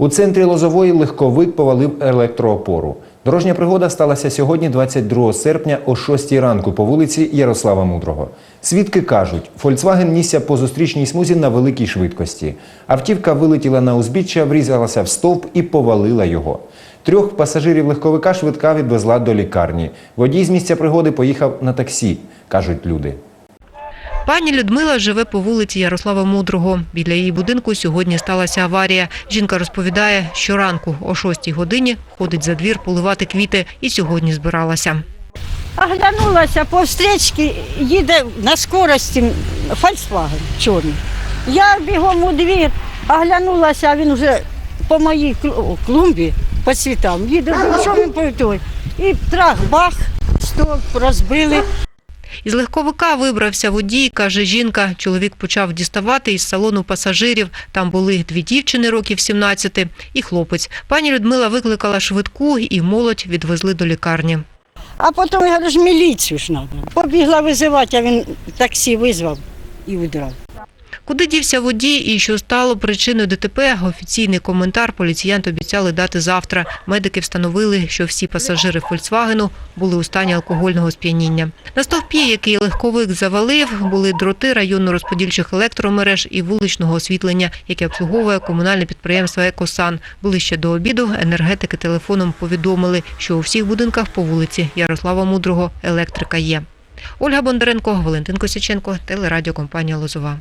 У центрі Лозової легковик повалив електроопору. Дорожня пригода сталася сьогодні, 22 серпня, о 6 ранку по вулиці Ярослава Мудрого. Свідки кажуть, Фольксваген нісся по зустрічній смузі на великій швидкості. Автівка вилетіла на узбіччя, врізалася в стовп і повалила його. Трьох пасажирів легковика швидка відвезла до лікарні. Водій з місця пригоди поїхав на таксі, кажуть люди. Пані Людмила живе по вулиці Ярослава Мудрого. Біля її будинку сьогодні сталася аварія. Жінка розповідає, що ранку о 6 годині ходить за двір поливати квіти і сьогодні збиралася. Оглянулася по встречці, їде на скорості Volkswagen чорний. Я бігом у двір, оглянулася, а він вже по моїй клумбі по цвітам. Їде, що він той. І трах-бах, стовп розбили. Із легковика вибрався водій, каже жінка. Чоловік почав діставати із салону пасажирів. Там були дві дівчини років 17 і хлопець. Пані Людмила викликала швидку і молодь відвезли до лікарні. А потім я кажу, міліцію ж треба. Побігла визивати, а він таксі визвав і удрав. Куди дівся водій і що стало причиною ДТП, офіційний коментар поліціянти обіцяли дати завтра. Медики встановили, що всі пасажири «Фольксвагену» були у стані алкогольного сп'яніння. На стовпі, який легковик завалив, були дроти районно-розподільчих електромереж і вуличного освітлення, яке обслуговує комунальне підприємство «Екосан». Ближче до обіду енергетики телефоном повідомили, що у всіх будинках по вулиці Ярослава Мудрого електрика є. Ольга Бондаренко, Валентин Косяченко, телерадіокомпанія «Лозова».